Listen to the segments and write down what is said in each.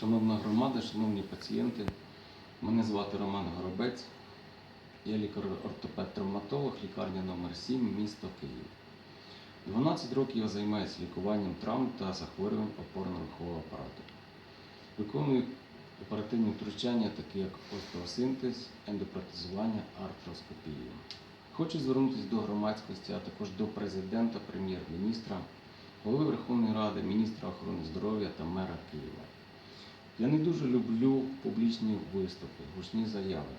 Шановна громада, шановні пацієнти, мене звати Роман Горобець. Я лікар-ортопед-травматолог, лікарня номер 7 місто Київ. 12 років я займаюся лікуванням травм та захворювань опорно-рухового апарату. Виконую оперативні втручання, такі як остеосинтез, ендопротезування, артроскопію. Хочу звернутися до громадськості, а також до президента, прем'єр-міністра, голови Верховної Ради, міністра охорони здоров'я та мера Києва. Я не дуже люблю публічні виступи, гучні заяви.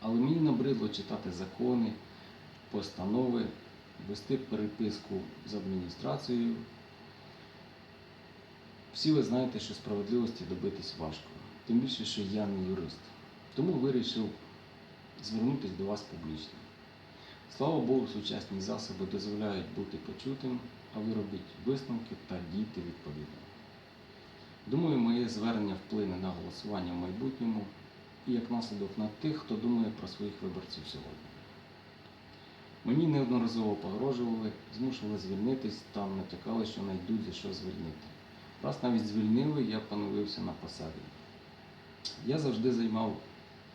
Але мені набридло читати закони, постанови, вести переписку з адміністрацією. Всі ви знаєте, що справедливості добитись важко, тим більше, що я не юрист. Тому вирішив звернутися до вас публічно. Слава Богу, сучасні засоби дозволяють бути почутим, а ви робіть висновки та дійте відповідно. Думаю, моє звернення вплине на голосування в майбутньому і як наслідок на тих, хто думає про своїх виборців сьогодні. Мені неодноразово погрожували, змушували звільнитись, там натякали, що знайдуть за що звільнити. Раз навіть звільнили, я поновився на посаді. Я завжди займав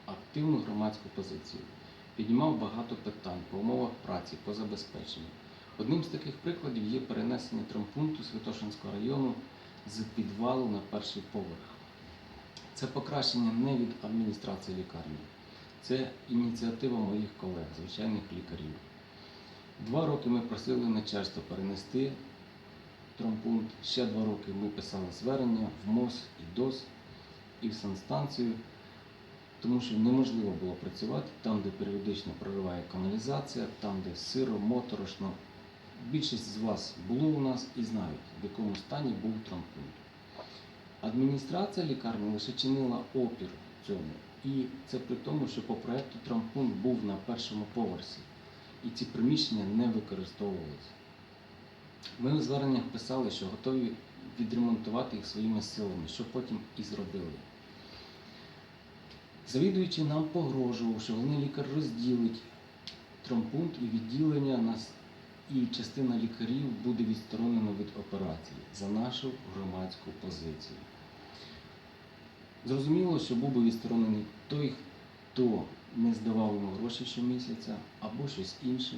активну громадську позицію, піднімав багато питань по умовах праці, по забезпеченню. Одним з таких прикладів є перенесення травмпункту Святошинського району з підвалу на перший поверх. Це покращення не від адміністрації лікарні, це ініціатива моїх колег, звичайних лікарів. Два роки ми просили начальство перенести травмпункт, ще два роки ми писали звернення в МОЗ і ДОС, і в санстанцію, тому що неможливо було працювати там, де періодично прориває каналізація, там, де сиро, моторошно. Більшість з вас було у нас і знають, в якому стані був травмпункт. Адміністрація лікарні лише чинила опір цьому. І це при тому, що по проекту травмпункт був на першому поверсі, і ці приміщення не використовувалися. Ми у зверненнях писали, що готові відремонтувати їх своїми силами, що потім і зробили. Завідуючий нам погрожував, що вони лікар розділить травмпункт і відділення нас, і частина лікарів буде відсторонена від операції за нашу громадську позицію. Зрозуміло, що був би відсторонений той, хто не здавав йому гроші щомісяця або щось інше.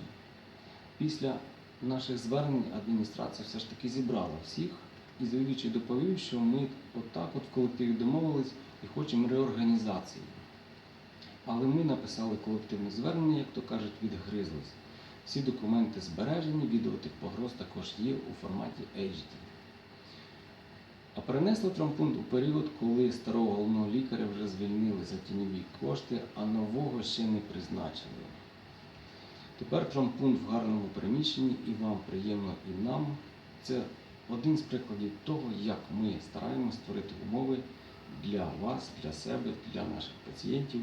Після наших звернень адміністрація все ж таки зібрала всіх і завідуючий доповів, що ми отак от в колективі домовились і хочемо реорганізації. Але ми написали колективне звернення, як то кажуть, відгризлись. Всі документи збережені, відео погроз також є у форматі HD. А перенесли травмпункт у період, коли старого головного лікаря вже звільнили за тіньові кошти, а нового ще не призначили. Тепер травмпункт в гарному приміщенні і вам приємно, і нам. Це один з прикладів того, як ми стараємося створити умови для вас, для себе, для наших пацієнтів.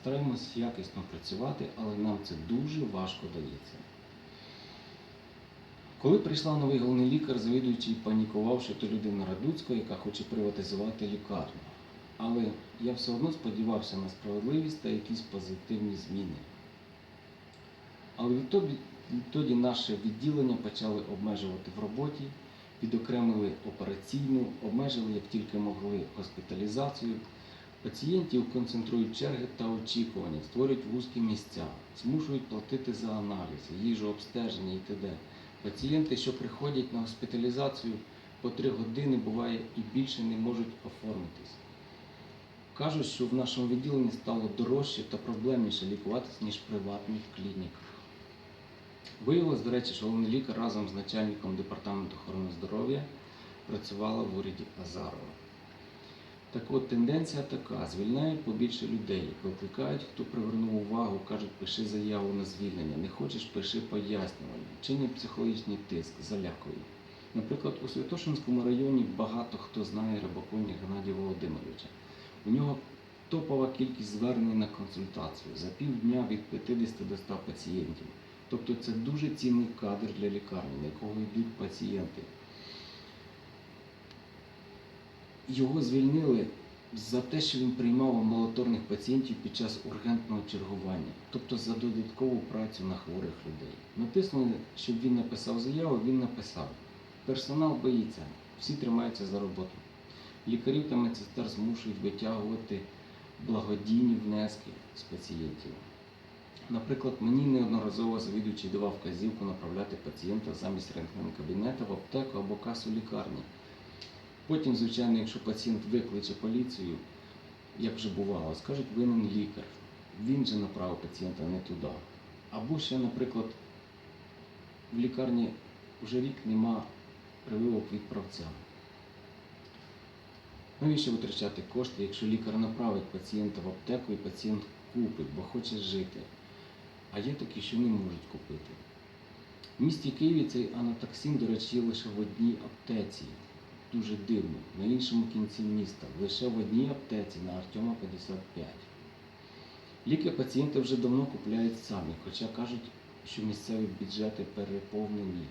Стараємось якісно працювати, але нам це дуже важко дається. Коли прийшла новий головний лікар, завідуючий панікував, що то людина Радуцького, яка хоче приватизувати лікарню. Але я все одно сподівався на справедливість та якісь позитивні зміни. Але відтоді, наше відділення почали обмежувати в роботі, відокремили операційну, обмежили як тільки могли госпіталізацію. Пацієнтів концентрують черги та очікування, створюють вузькі місця, змушують платити за аналізи, їжу, обстеження і т.д. Пацієнти, що приходять на госпіталізацію по три години, буває і більше не можуть оформитись. Кажуть, що в нашому відділенні стало дорожче та проблемніше лікуватись, ніж в приватних клініках. Виявилось, до речі, що головний лікар разом з начальником департаменту охорони здоров'я працювала в уряді Азарова. Так от тенденція така: звільняють побільше людей, викликають, хто привернув увагу, кажуть, пиши заяву на звільнення, не хочеш, пиши пояснювання, чинять психологічний тиск, залякують. Наприклад, у Святошинському районі багато хто знає Рибаконі Геннадія Володимировича. У нього топова кількість звернень на консультацію за півдня від 50 до 100 пацієнтів. Тобто це дуже цінний кадр для лікарні, на якого йдуть пацієнти. Його звільнили за те, що він приймав амбулаторних пацієнтів під час ургентного чергування, тобто за додаткову працю на хворих людей. Натиснули, щоб він написав заяву, він написав. Персонал боїться, всі тримаються за роботу. Лікарів та медсестер змушують витягувати благодійні внески з пацієнтів. Наприклад, мені неодноразово завідуючий давав вказівку направляти пацієнта замість рентген кабінета в аптеку або касу лікарні. Потім, звичайно, якщо пацієнт викличе поліцію, як вже бувало, скажуть винен лікар. Він же направив пацієнта не туди. Або ще, наприклад, в лікарні вже рік нема прививок від правця. Навіщо витрачати кошти, якщо лікар направить пацієнта в аптеку і пацієнт купить, бо хоче жити? А є такі, що не можуть купити. В місті Києві цей анатоксин, до речі, лише в одній аптеці. Дуже дивно. На іншому кінці міста. Лише в одній аптеці на Артема 55. Ліки пацієнти вже давно купляють самі, хоча кажуть, що місцеві бюджети переповнені.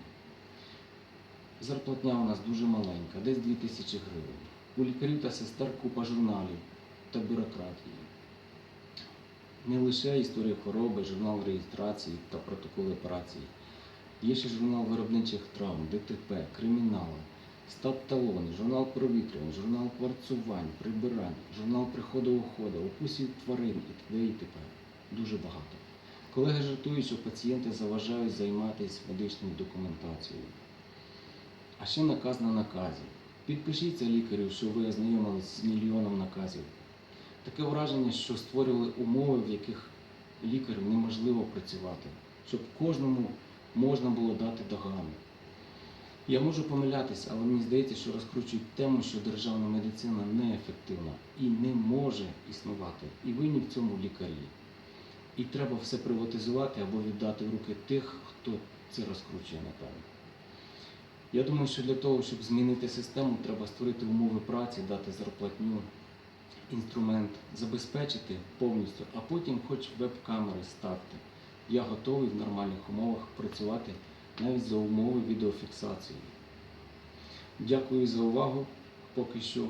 Зарплатня у нас дуже маленька, десь 2 тисячі гривень. У лікарів та сестер купа журналів та бюрократії. Не лише історія хвороби, журнал реєстрації та протоколи операцій. Є ще журнал виробничих травм, ДТП, кримінали, стаб-талони, журнал провітрювань, журнал кварцувань, прибирань, журнал приходу уходу, описів тварин і т.д. і т.п. Дуже багато. Колеги жартують, що пацієнти заважають займатися медичною документацією. А ще наказ на наказі. Підпишіться лікарю, що ви ознайомились з мільйоном наказів. Таке враження, що створювали умови, в яких лікарю неможливо працювати, щоб кожному можна було дати догану. Я можу помилятися, але мені здається, що розкручують тему, що державна медицина неефективна і не може існувати. І винні в цьому лікарі. І треба все приватизувати або віддати в руки тих, хто це розкручує, напевно. Я думаю, що для того, щоб змінити систему, треба створити умови праці, дати зарплатню, інструмент, забезпечити повністю, а потім хоч веб-камери ставте. Я готовий в нормальних умовах працювати навіть за умови відеофіксації. Дякую за увагу. Поки що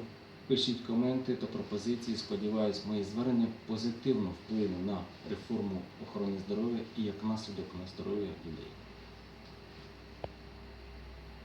пишіть коменти та пропозиції. Сподіваюсь, мої звернення позитивно вплине на реформу охорони здоров'я і як наслідок на здоров'я людей.